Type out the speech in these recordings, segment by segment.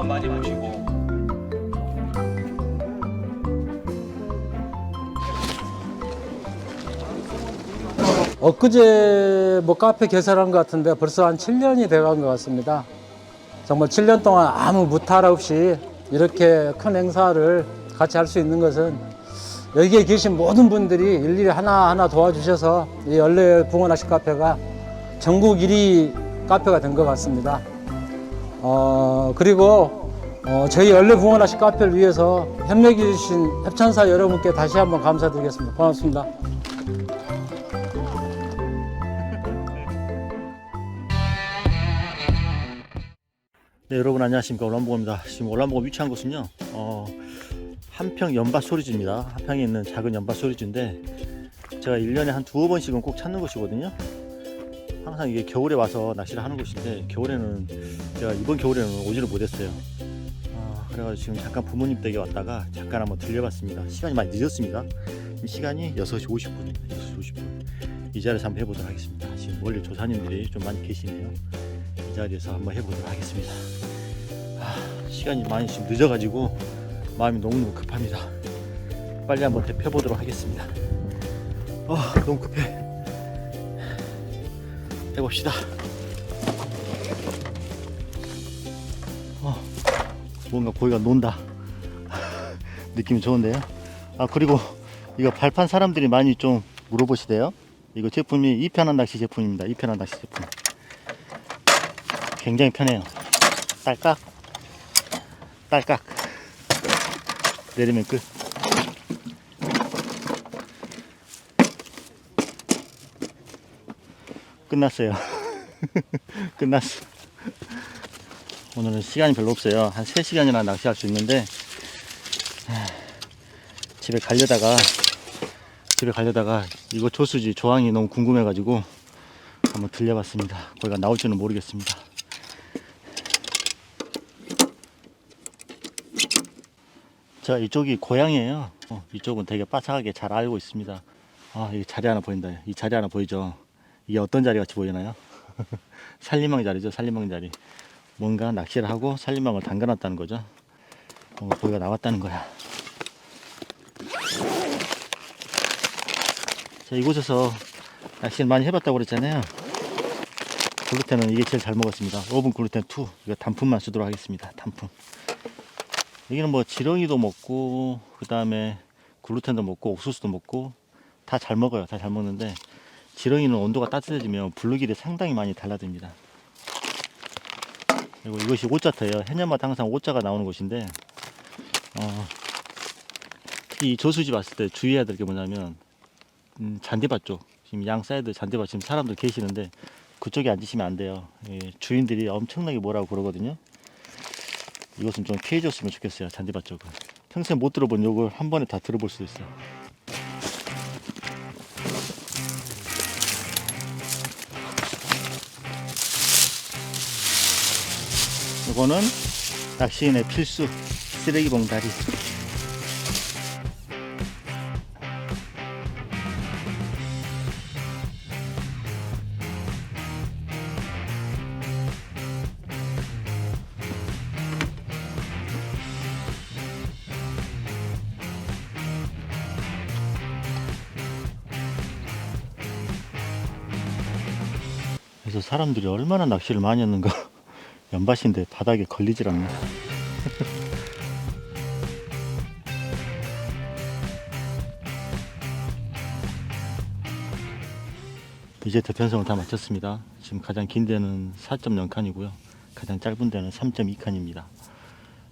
손만 많이 보시고 엊그제 뭐 카페 개설한 것 같은데 벌써 한 7년이 돼간 것 같습니다. 정말 7년 동안 아무 무탈 없이 이렇게 큰 행사를 같이 할 수 있는 것은 여기에 계신 모든 분들이 일일이 하나하나 도와주셔서 이 연례 붕어낚시 카페가 전국 1위 카페가 된 것 같습니다. 어, 그리고 어, 저희 연례 붕어낚시 카페를 위해서 협력해 주신 협찬사 여러분께 다시 한번 감사드리겠습니다. 고맙습니다. 네, 여러분 안녕하십니까 올란봉입니다. 지금 올란봉 위치한 곳은요, 어, 한평 연밭 소리지입니다. 한평에 있는 작은 연밭 소리지인데 제가 1년에 한 두어 번씩은 꼭 찾는 곳이거든요. 항상 이게 겨울에 와서 낚시를 하는 곳인데 겨울에는 제가 이번 겨울에는 오지를 못했어요. 어, 그래가지고 지금 잠깐 부모님 댁에 왔다가 잠깐 한번 들려봤습니다. 시간이 많이 늦었습니다. 시간이 6시 50분입니다. 6시 50분. 이 자리에서 한번 해보도록 하겠습니다. 지금 원래 조사님들이 좀 많이 계시네요. 이 자리에서 한번 해보도록 하겠습니다. 아, 시간이 많이 지금 늦어가지고 마음이 너무너무 급합니다. 빨리 한번 대펴보도록 하겠습니다. 아, 너무 급해. 해봅시다. 어, 뭔가 고기가 논다. 느낌이 좋은데요? 아, 그리고 이거 발판 사람들이 많이 좀 물어보시대요. 이거 제품이 이편한 낚시 제품입니다. 이편한 낚시 제품. 굉장히 편해요. 딸깍, 딸깍. 내리면 끝. 끝났어요. 끝났어. 오늘은 시간이 별로 없어요. 한 3시간이나 낚시할 수 있는데, 하, 집에 가려다가, 집에 가려다가, 이거 조수지 조항이 너무 궁금해가지고, 한번 들려봤습니다. 거기가 나올지는 모르겠습니다. 자 이쪽이 고향이에요 어, 이쪽은 되게 바삭하게 잘 알고 있습니다 아 여기 자리 하나 보인다 이 자리 하나 보이죠 이게 어떤 자리 같이 보이나요? 살림망 자리죠 살림망 자리. 뭔가 낚시를 하고 살림망을 담가놨다는 거죠. 뭔가 고기가 나왔다는 거야. 자 이곳에서 낚시를 많이 해봤다고 그랬잖아요. 글루텐은 이게 제일 잘 먹었습니다. 오븐 글루텐 2 이거 단품만 쓰도록 하겠습니다. 단품. 여기는 뭐 지렁이도 먹고 그 다음에 글루텐도 먹고 옥수수도 먹고 다 잘 먹어요. 다 잘 먹는데 지렁이는 온도가 따뜻해지면 블루길이 상당히 많이 달라집니다. 그리고 이것이 오자터예요. 해년마다 항상 오자가 나오는 곳인데 어, 이 저수지 봤을 때 주의해야 될 게 뭐냐면 음, 잔디밭 쪽. 지금 양 사이드 잔디밭 지금 사람들 계시는데 그쪽에 앉으시면 안 돼요. 예, 주인들이 엄청나게 뭐라고 그러거든요. 이것은 좀 피해줬으면 좋겠어요 잔디밭 쪽은. 평생 못 들어본 욕을 한 번에 다 들어볼 수 있어요 이거는 낚시인의 필수 쓰레기 봉다리. 그래서 사람들이 얼마나 낚시를 많이 했는가 연밭인데 바닥에 걸리질 않네. 이제 대편성을 다 마쳤습니다. 지금 가장 긴 데는 4.0칸이고요. 가장 짧은 데는 3.2칸입니다.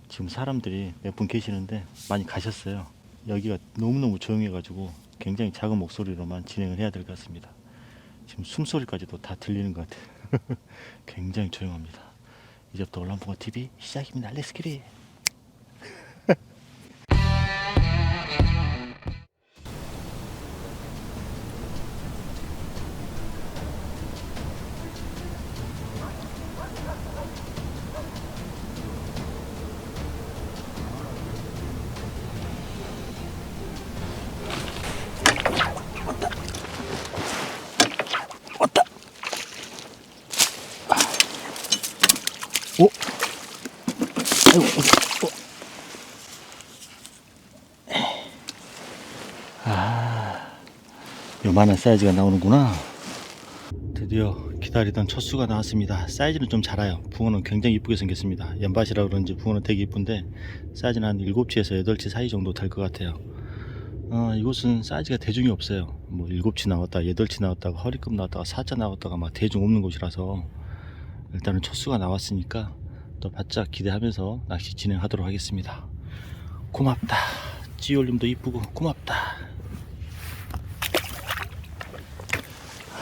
지금 사람들이 몇 분 계시는데 많이 가셨어요. 여기가 너무너무 조용해 가지고 굉장히 작은 목소리로만 진행을 해야 될 것 같습니다. 지금 숨소리까지도 다 들리는 것 같아요. 굉장히 조용합니다. 이제부터 올란봉어 TV 시작입니다. 렛츠기리. 아이고. 아, 요만한 사이즈가 나오는구나. 드디어 기다리던 첫 수가 나왔습니다. 사이즈는 좀 작아요. 붕어는 굉장히 이쁘게 생겼습니다. 연밭이라 그런지 붕어는 되게 이쁜데 사이즈는 한 7치에서 8치 사이 정도 될 것 같아요. 어, 이곳은 사이즈가 대중이 없어요. 뭐 7치 나왔다, 8치 나왔다가 허리급 나왔다가 4자 나왔다가 막 대중 없는 곳이라서 일단은 첫 수가 나왔으니까 또 바짝 기대하면서 낚시 진행하도록 하겠습니다. 고맙다. 찌올림도 이쁘고 고맙다.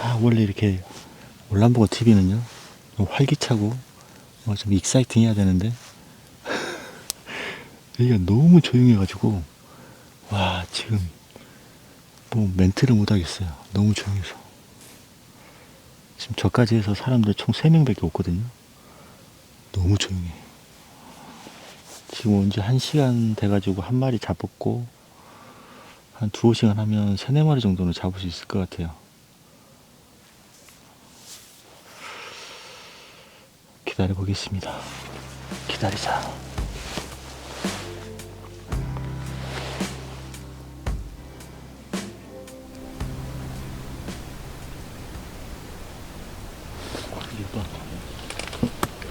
아, 원래 이렇게 올란보고 TV는요 좀 활기차고 뭐좀 익사이팅 해야 되는데 여기가 너무 조용해가지고 와 지금 뭐 멘트를 못하겠어요. 너무 조용해서. 지금 저까지 해서 사람들 총 3명밖에 없거든요. 너무 조용해. 지금 온지 1시간 돼가지고 한 마리 잡았고, 한 두어 시간 하면 3, 4마리 정도는 잡을 수 있을 것 같아요. 기다려 보겠습니다. 기다리자. 일번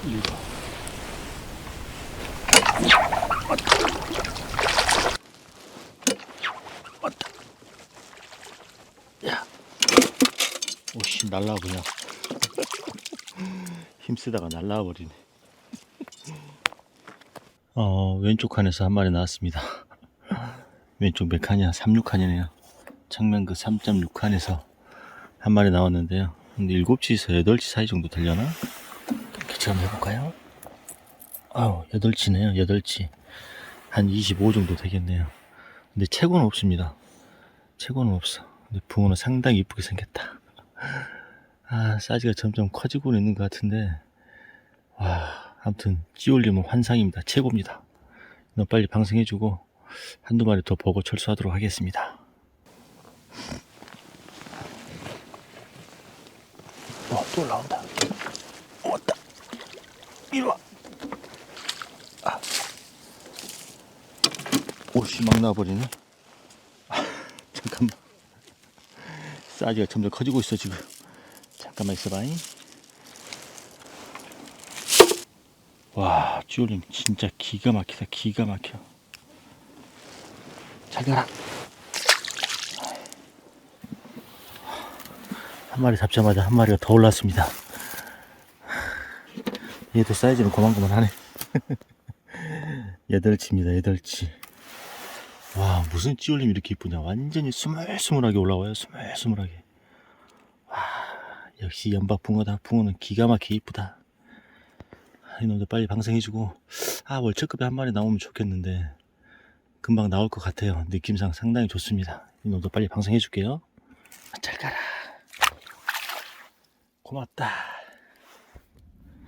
1번 왔다 야 오씨 날라와 그냥. 힘쓰다가 날라와 버리네. 어 왼쪽 칸에서 한 마리 나왔습니다. 왼쪽 몇 칸이야? 36칸이네요. 측면 그 3.6칸에서 한 마리 나왔는데요. 근데 7치에서 8치 사이 정도 되려나? 이렇게 한번 해볼까요? 아우 8치네요 8치 한 25 정도 되겠네요. 근데 채고는 없습니다. 채고는 없어. 근데 붕어는 상당히 이쁘게 생겼다 아 사이즈가 점점 커지고 있는 것 같은데 와 아무튼 찌올림은 환상입니다 최고입니다 너 빨리 방생해주고 한두 마리 더 보고 철수하도록 하겠습니다 어, 또 올라온다. 왔다. 이리 와. 아. 오씨, 막 나와버리네. 아, 잠깐만. 사이즈가 점점 커지고 있어, 지금. 잠깐만 있어봐잉. 와, 쭈올림 진짜 기가 막히다, 기가 막혀. 잘 가라. 한 마리 잡자마자 한 마리가 더 올랐습니다. 얘도 사이즈는 고만고만하네. 여덟치입니다, 여덟치. 와, 무슨 찌올림이 이렇게 이쁘냐. 완전히 스물스물하게 올라와요, 스물스물하게. 와, 역시 연박 붕어다. 붕어는 기가 막히게 이쁘다. 아, 이놈들 빨리 방생해주고, 아, 월척급에 한 마리 나오면 좋겠는데, 금방 나올 것 같아요. 느낌상 상당히 좋습니다. 이놈도 빨리 방생해줄게요. 잘 가라. 고맙다.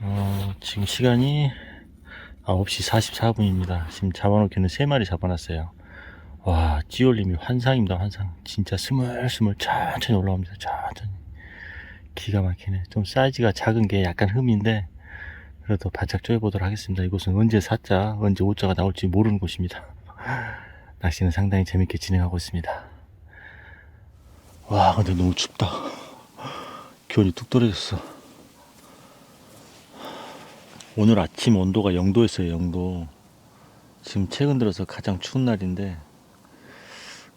어, 지금 시간이 9시 44분입니다. 지금 잡아놓기는 3마리 잡아놨어요. 와, 찌올림이 환상입니다, 환상. 진짜 스물스물 천천히 올라옵니다, 천천히. 기가 막히네. 좀 사이즈가 작은 게 약간 흠인데, 그래도 바짝 쪼여보도록 하겠습니다. 이곳은 언제 4자, 언제 5자가 나올지 모르는 곳입니다. 낚시는 상당히 재밌게 진행하고 있습니다. 와, 근데 너무 춥다. 기온이 뚝 떨어졌어. 오늘 아침 온도가 0도였어요, 0도. 지금 최근 들어서 가장 추운 날인데,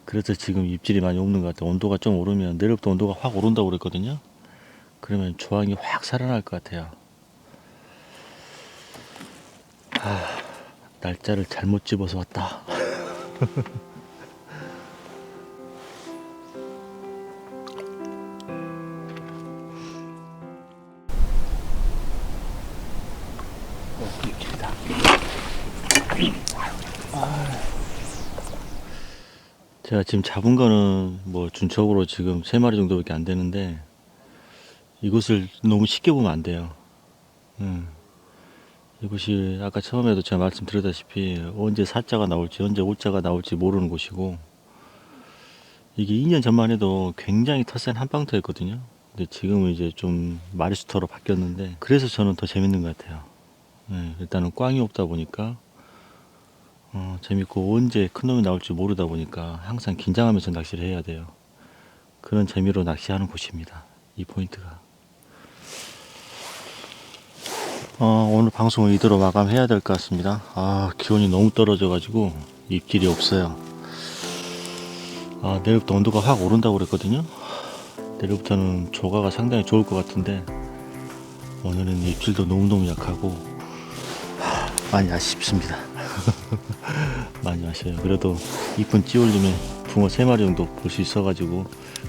그래서 지금 입질이 많이 없는 것 같아요. 온도가 좀 오르면, 내일부터 온도가 확 오른다고 그랬거든요. 그러면 조항이 확 살아날 것 같아요. 아, 날짜를 잘못 집어서 왔다. 제가 지금 잡은 거는 뭐 준척으로 지금 3마리 정도밖에 안 되는데 이것을 너무 쉽게 보면 안 돼요. 음. 이곳이 아까 처음에도 제가 말씀드렸다시피 언제 사자가 나올지 언제 오자가 나올지 모르는 곳이고 이게 2년 전만 해도 굉장히 텃센 한방터였거든요. 근데 지금은 이제 좀 마리수터로 바뀌었는데 그래서 저는 더 재밌는 것 같아요. 네, 일단은 꽝이 없다 보니까 어, 재밌고 언제 큰 놈이 나올지 모르다 보니까 항상 긴장하면서 낚시를 해야 돼요. 그런 재미로 낚시하는 곳입니다. 이 포인트가. 어, 오늘 방송을 이대로 마감해야 될 것 같습니다. 아, 기온이 너무 떨어져가지고 입질이 없어요. 아, 내일부터 온도가 확 오른다고 그랬거든요. 내일부터는 조가가 상당히 좋을 것 같은데 오늘은 입질도 너무너무 약하고 하, 많이 아쉽습니다. 많이 아쉬워요. 그래도 이쁜 찌올림에 붕어 3마리 정도 볼 수 있어가지고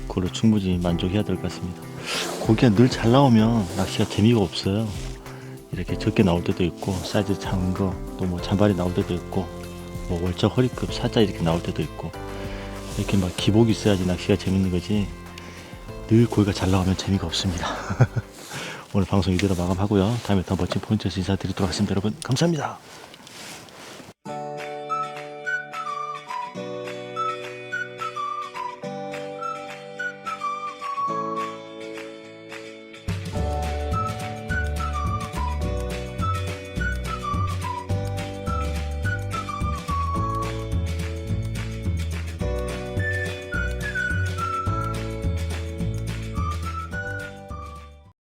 그걸로 충분히 만족해야 될 것 같습니다. 고기가 늘 잘 나오면 낚시가 재미가 없어요. 이렇게 적게 나올 때도 있고 사이즈 작은 거 또 뭐 잔발이 나올 때도 있고 뭐 월척 허리급 사자 이렇게 나올 때도 있고 이렇게 막 기복이 있어야지 낚시가 재밌는 거지 늘 고기가 잘 나오면 재미가 없습니다. 오늘 방송 이대로 마감하고요. 다음에 더 멋진 포인트에서 인사드리도록 하겠습니다. 여러분 감사합니다.